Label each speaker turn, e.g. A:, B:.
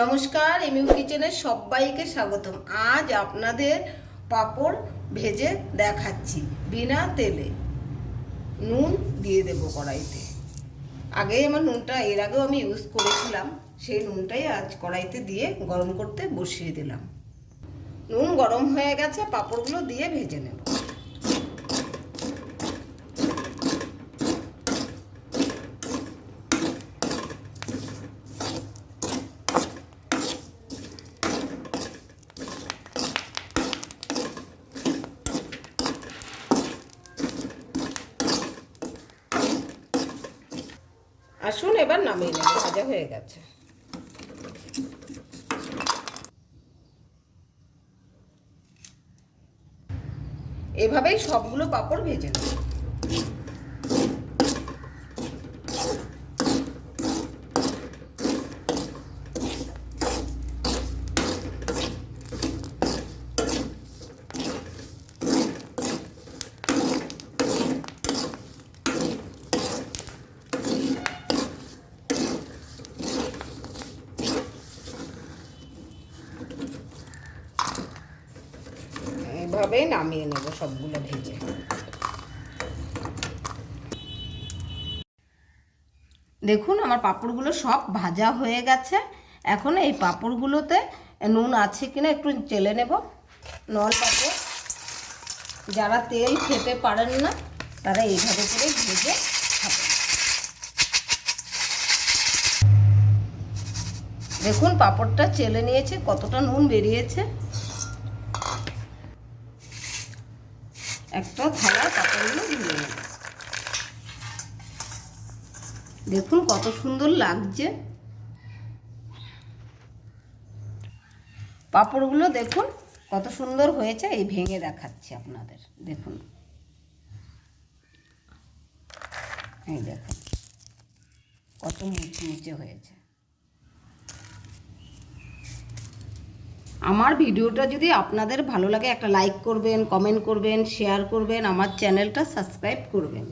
A: নমস্কার, এমিউ কিচেনের সবাইকে স্বাগতম। আজ আপনাদের পাঁপড় ভেজে দেখাচ্ছি। বিনা তেলে নুন দিয়ে দেবো কড়াইতে। আগে আমার নুনটা, এর আগেও আমি ইউজ করেছিলাম, সেই নুনটাই আজ কড়াইতে দিয়ে গরম করতে বসিয়ে দিলাম। নুন গরম হয়ে গেছে, পাঁপড়গুলো দিয়ে ভেজে নেব। আসুন এবার নামিয়ে নেব ভাজা হয়ে গেছে। এভাবেই সবগুলো পাপড় ভেজে নেব। এইভাবেই নামিয়ে নেব সবগুলো ভেজে। দেখুন, আমার পাঁপড়গুলো সব ভাজা হয়ে গেছে। এখন এই পাঁপড়গুলোতে নুন আছে কিনা একটু চেলে নেব। নল পাঁপড়, যারা তেল খেতে পারেন না, তারা এইভাবে করে ভেজে দেখুন, পাঁপড়টা চেলে নিয়েছে, কতটা নুন বেরিয়েছে। একটা থালা পাপড়গুলো ধুয়ে নেব দেখুন, কত সুন্দর লাগছে। পাপড়গুলো দেখুন, কত সুন্দর হয়েছে, এই ভেঙে দেখাচ্ছি আপনাদের। দেখুন। এই দেখুন, কত মুচমুচে হয়েছে। আমার ভিডিওটা যদি আপনাদের ভালো লাগে, একটা লাইক করবেন কমেন্ট করবেন শেয়ার করবেন, আমার চ্যানেলটা সাবস্ক্রাইব করবেন।